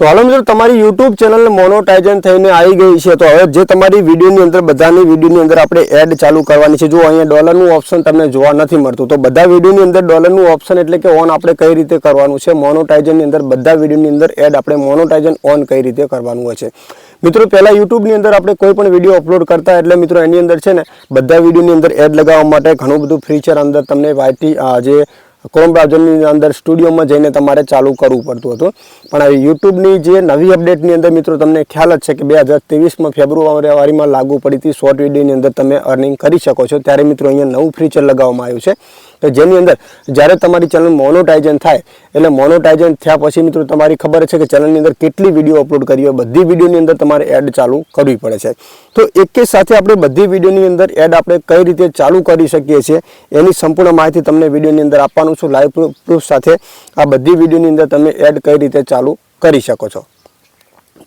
તો હાલો મિત્રો, તમારી યુટ્યુબ ચેનલ મોનોટાઇઝન થઈને આવી ગઈ છે. તો હવે જે તમારી વિડીયોની અંદર, બધાની વિડીયોની અંદર આપણે એડ ચાલુ કરવાની છે. જો અહીંયા ડોલરનું ઓપ્શન તમને જોવા નથી મળતું, તો બધા વિડીયોની અંદર ડોલરનું ઓપ્શન એટલે કે ઓન આપણે કઈ રીતે કરવાનું છે? મોનોટાઇઝનની અંદર બધા વિડીયોની અંદર એડ આપણે મોનોટાઇઝન ઓન કઈ રીતે કરવાનું હોય છે? મિત્રો, પહેલાં યુટ્યુબની અંદર આપણે કોઈ પણ વીડિયો અપલોડ કરતા એટલે મિત્રો એની અંદર છે ને, બધા વિડીયોની અંદર એડ લગાવવા માટે ઘણું બધું ફીચર અંદર તમને વાયટી જે ક્રોમ બ્રાઉઝરની અંદર સ્ટુડિયોમાં જઈને તમારે ચાલુ કરવું પડતું હતું. પણ હવે યુટ્યુબની જે નવી અપડેટની અંદર મિત્રો તમને ખ્યાલ જ છે કે બે હજાર ત્રેવીસમાં ફેબ્રુઆરીમાં લાગુ પડી હતી શોર્ટ વિડીયોની અંદર તમે અર્નિંગ કરી શકો છો. ત્યારે મિત્રો અહીંયા નવું ફીચર લગાવવામાં આવ્યું છે. કે જેની અંદર જ્યારે તમારી ચેનલ મોનોટાઇઝન થાય, એટલે મોનોટાઇઝન થયા પછી મિત્રો તમારી ખબર છે કે ચેનલની અંદર કેટલી વીડિયો અપલોડ કરી હોય, બધી વિડીયોની અંદર તમારે એડ ચાલુ કરવી પડે છે. તો એક સાથે આપણે બધી વિડીયોની અંદર એડ આપણે કઈ રીતે ચાલુ કરી શકીએ છીએ, એની સંપૂર્ણ માહિતી તમને વિડીયોની અંદર આપવાનું છું. લાઈવ પ્રૂફ સાથે આ બધી વિડીયોની અંદર તમે એડ કઈ રીતે ચાલુ કરી શકો છો.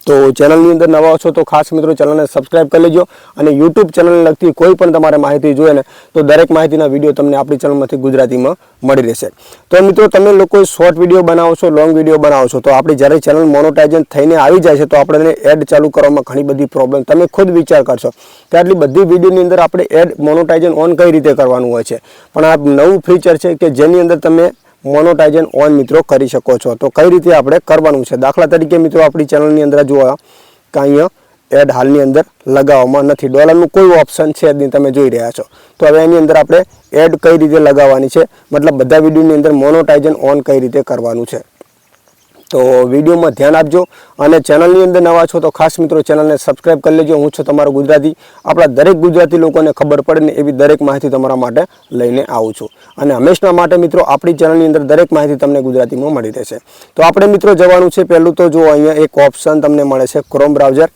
તો ચેનલની અંદર નવા છો તો ખાસ મિત્રો ચેનલને સબસ્ક્રાઇબ કરી લેજો અને યુટ્યુબ ચેનલને લગતી કોઈ પણ તમારે માહિતી જોઈએ ને તો દરેક માહિતીના વીડિયો તમને આપણી ચેનલમાંથી ગુજરાતીમાં મળી રહેશે. તો મિત્રો તમે લોકો શોર્ટ વીડિયો બનાવો છો લોંગ વીડિયો બનાવો છો, તો આપણી જ્યારે ચેનલ મોનોટાઇઝન થઈને આવી જાય છે તો આપણે એડ ચાલુ કરવામાં ઘણી બધી પ્રોબ્લેમ તમે ખુદ વિચાર કરશો કે આટલી બધી વિડીયોની અંદર આપણે એડ મોનોટાઇઝન ઓન કઈ રીતે કરવાનું હોય છે? પણ આ નવું ફીચર છે કે જેની અંદર તમે મોનોટાઇઝન ઓન મિત્રો કરી શકો છો. તો કઈ રીતે આપણે કરવાનું છે? દાખલા તરીકે મિત્રો આપણી ચેનલની અંદર જોવા કે અહીંયા એડ હાલની અંદર લગાવવામાં નથી. ડોલરનું કોઈ ઓપ્શન છે નહીં, તમે જોઈ રહ્યા છો. તો હવે એની અંદર આપણે એડ કઈ રીતે લગાવવાની છે? મતલબ બધા વિડીયોની અંદર મોનોટાઇઝન ઓન કઈ રીતે કરવાનું છે? તો વિડીયોમાં ધ્યાન આપજો અને ચેનલની અંદર નવા છો તો ખાસ મિત્રો ચેનલને સબસ્ક્રાઈબ કરી લેજો. હું છું તમારો ગુજરાતી. આપણા દરેક ગુજરાતી લોકોને ખબર પડે ને એવી દરેક માહિતી તમારા માટે લઈને આવું છું. અને હંમેશના માટે મિત્રો આપણી ચેનલની અંદર દરેક માહિતી તમને ગુજરાતીમાં મળી રહેશે. તો આપણે મિત્રો જવાનું છે પહેલું તો જો અહીંયા એક ઓપ્શન તમને મળે છે ક્રોમ બ્રાઉઝર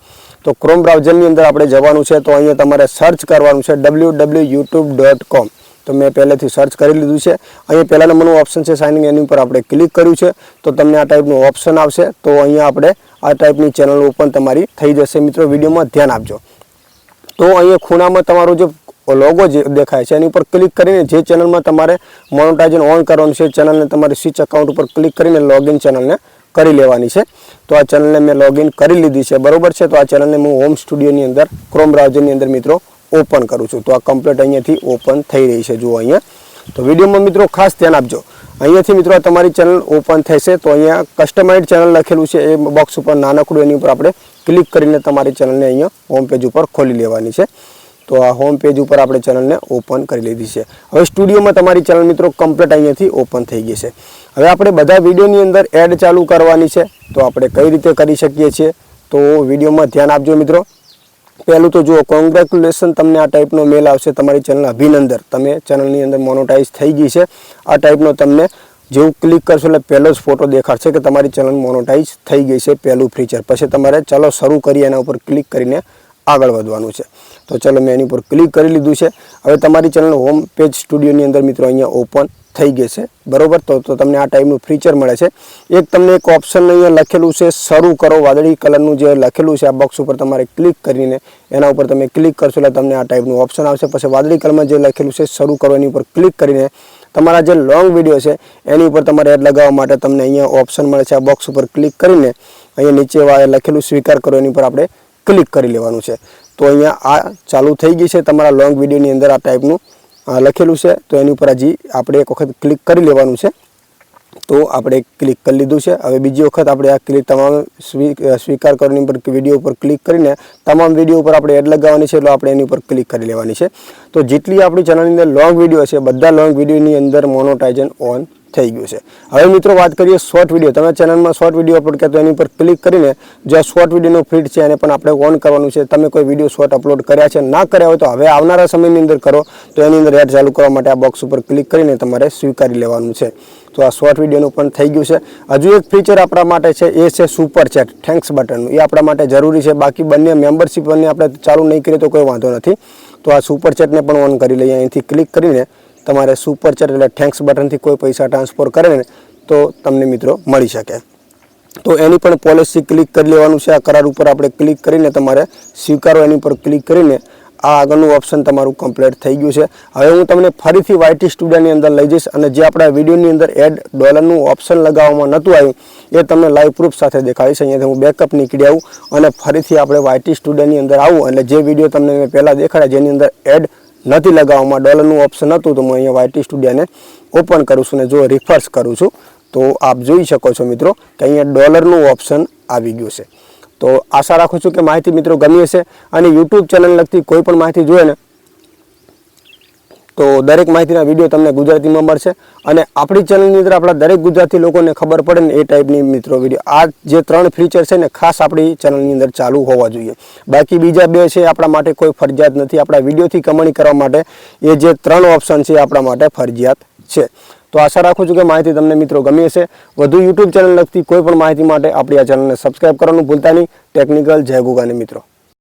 તો ક્રોમ બ્રાઉઝરની અંદર આપણે જવાનું છે તો અહીંયા તમારે સર્ચ કરવાનું છે W W YouTube dot com તો મેં પહેલેથી સર્ચ કરી લીધું છે. અહીંયા પહેલા નંબરનું ઓપ્શન છે સાઇનિંગ એની ઉપર આપણે ક્લિક કર્યું છે. તો તમને આ ટાઈપનું ઓપ્શન આવશે. તો અહીંયા આપણે આ ટાઈપની ચેનલ ઓપન તમારી થઈ જશે. મિત્રો, વિડીયોમાં ધ્યાન આપજો. તો અહીંયા ખૂણામાં તમારો જે લોગો જે દેખાય છે, એની ઉપર ક્લિક કરીને જે ચેનલમાં તમારે મોનોટાઇઝન ઓન કરવાનું છે ચેનલને તમારી સ્વિચ અકાઉન્ટ ઉપર ક્લિક કરીને લોગિન ચેનલને કરી લેવાની છે. તો આ ચેનલને મેં લોગિન કરી લીધી છે. બરોબર છે? તો આ ચેનલને હું હોમ સ્ટુડિયોની અંદર ક્રોમ બ્રાઉઝરની અંદર, મિત્રો ઓપન કરું છું. તો આ કમ્પ્લીટ અહીંયાથી ઓપન થઈ રહી છે. જુઓ અહીંયા. તો વિડીયોમાં મિત્રો ખાસ ધ્યાન આપજો. અહીંયાથી મિત્રો તમારી ચેનલ ઓપન થશે તો અહીંયા કસ્ટમાઇઝ ચેનલ લખેલું છે. એ બોક્સ ઉપર નાનકડું એની ઉપર આપણે ક્લિક કરીને તમારી ચેનલને અહીંયા હોમ પેજ ઉપર ખોલી લેવાની છે. તો આ હોમ પેજ ઉપર આપણે ચેનલને ઓપન કરી લીધી છે. હવે સ્ટુડિયોમાં તમારી ચેનલ મિત્રો કમ્પ્લીટ અહીંયાથી ઓપન થઈ ગઈ છે. હવે આપણે બધા વિડીયોની અંદર એડ ચાલુ કરવાની છે. તો આપણે કઈ રીતે કરી શકીએ છીએ? તો વિડીયોમાં ધ્યાન આપજો મિત્રો. પહેલું તો જુઓ કોંગ્રેચ્યુલેશન તમને આ ટાઈપનો મેલ આવશે. તમારી ચેનલ અભિનંદન. તમે ચેનલની અંદર મોનોટાઈઝ થઈ ગઈ છે. આ ટાઈપનો તમને જેવું ક્લિક કરશો એટલે પહેલો જ ફોટો દેખાડશે કે તમારી ચેનલ મોનોટાઈઝ થઈ ગઈ છે પહેલું ફીચર પછી તમારે ચાલો શરૂ કરી એના ઉપર ક્લિક કરીને આગળ વધવાનું છે. તો ચલો મેં એની ઉપર ક્લિક કરી લીધું છે. હવે તમારી ચેનલ હોમ પેજ સ્ટુડિયોની અંદર મિત્રો અહીંયા ઓપન થઈ ગઈ છે. બરોબર? તો તો તમને આ ટાઈપનું ફીચર મળે છે. એક તમને એક ઓપ્શન અહીંયા લખેલું છે, શરૂ કરો વાદળી કલરનું જે લખેલું છે આ બોક્સ ઉપર તમારે ક્લિક કરીને એના ઉપર તમે ક્લિક કરશો એટલે તમને આ ટાઈપનું ઓપ્શન આવશે. પછી વાદળી કલરમાં જે લખેલું છે, શરૂ કરો એની ઉપર ક્લિક કરીને તમારા જે લોંગ વીડિયો છે, એની ઉપર તમારે એડ લગાવવા માટે તમને અહીંયા ઓપ્શન મળે છે આ બોક્સ ઉપર ક્લિક કરીને. અહીંયા નીચે લખેલું સ્વીકાર કરો, એની ઉપર આપણે ક્લિક કરી લેવાનું છે. તો અહીંયા આ ચાલુ થઈ ગઈ છે તમારા લોંગ વિડીયોની અંદર આ ટાઈપનું લખેલું છે, તો એની ઉપર હજી આપણે એક વખત ક્લિક કરી લેવાનું છે. તો આપણે ક્લિક કરી લીધું છે. હવે બીજી વખત આપણે આ ક્લિક તમામ સ્વી- સ્વીકાર કરવાની ઉપર વીડિયો ઉપર ક્લિક કરીને તમામ વીડિયો ઉપર આપણે એડ લગાવવાની છે, એટલે આપણે એની ઉપર ક્લિક કરી લેવાની છે. તો જેટલી આપણી ચેનલની અંદર લોંગ વીડિયો છે, બધા લોંગ વિડીયોની અંદર મોનોટાઇઝન ઓન થઈ ગયું છે. હવે મિત્રો વાત કરીએ શોર્ટ વીડિયો તમે ચેનલમાં શોર્ટ વીડિયો અપલોડ કર્યા તો એની ઉપર ક્લિક કરીને જે શોર્ટ વિડીયોનો ફીડ છે એને પણ આપણે ઓન કરવાનું છે. તમે કોઈ વીડિયો શોર્ટ અપલોડ કર્યા છે, ના કર્યા હોય તો હવે આવનારા સમયની અંદર કરો. તો એની અંદર એડ ચાલુ કરવા માટે આ બોક્સ ઉપર ક્લિક કરીને તમારે સ્વીકારી લેવાનું છે. તો આ શોર્ટ વિડીયોનું પણ થઈ ગયું છે. હજુ એક ફીચર આપણા માટે છે, એ છે સુપર ચેટ થેન્ક્સ બટનનું એ આપણા માટે જરૂરી છે. બાકી બંને મેમ્બરશીપ બંને આપણે ચાલુ નહીં કરીએ તો કોઈ વાંધો નથી. તો આ સુપર ચેટને પણ ઓન કરી લઈએ. અહીંથી ક્લિક કરીને તમારે સુપર એટલે થેન્ક્સ બટનથી કોઈ પૈસા ટ્રાન્સફર કરે ને, તો તમને મિત્રો મળી શકે. તો એની પણ પોલિસી ક્લિક કરી લેવાનું છે. આ કરાર ઉપર આપણે ક્લિક કરીને તમારે સ્વીકારો, એની પર ક્લિક કરીને આ આગળનું ઓપ્શન તમારું કમ્પ્લીટ થઈ ગયું છે. હવે હું તમને ફરીથી વાયટી સ્ટુડિયોની અંદર લઈ જઈશ અને જે આપણા વિડીયોની અંદર એડ ડોલરનું ઓપ્શન લગાવવામાં નહોતું આવ્યું, એ તમને લાઈવ પ્રૂફ સાથે દેખાડીશ. અહીંયાથી હું બેકઅપ નીકળી આવું અને ફરીથી આપણે વાયટી સ્ટુડિયોની અંદર આવું. અને જે વીડિયો તમને મેં પહેલાં દેખાડ્યા, જેની અંદર એડ નથી લગાવવામાં. ડોલરનું ઓપ્શન હતું તો હું અહીંયા વાયટી સ્ટુડિયાને ઓપન કરું છું અને જો રિફર્સ કરું છું, તો આપ જોઈ શકો છો મિત્રો કે અહીંયા ડોલરનું ઓપ્શન આવી ગયું છે. તો આશા રાખું છું કે માહિતી મિત્રો ગમી હશે અને યુટ્યુબ ચેનલ લગતી કોઈ પણ માહિતી જોઈએ ને તો દરેક માહિતીના વીડિયો તમને ગુજરાતીમાં મળશે. અને આપણી ચેનલની અંદર આપણા દરેક ગુજરાતી લોકોને ખબર પડે ને એ ટાઈપની મિત્રો વીડિયો આ જે ત્રણ ફીચર છે ને ખાસ આપણી ચેનલની અંદર ચાલુ હોવા જોઈએ. બાકી બીજા બે છે આપણા માટે કોઈ ફરજિયાત નથી. આપણા વિડીયોથી કમાણી કરવા માટે એ જે ત્રણ ઓપ્શન છે આપણા માટે ફરજિયાત છે. તો આશા રાખું છું કે માહિતી તમને મિત્રો ગમી હશે. વધુ યુટ્યુબ ચેનલ લગતી કોઈ પણ માહિતી માટે આપણી આ ચેનલને સબસ્ક્રાઈબ કરવાનું ભૂલતા નહીં. ટેકનિકલ જય ગુગાની મિત્રો.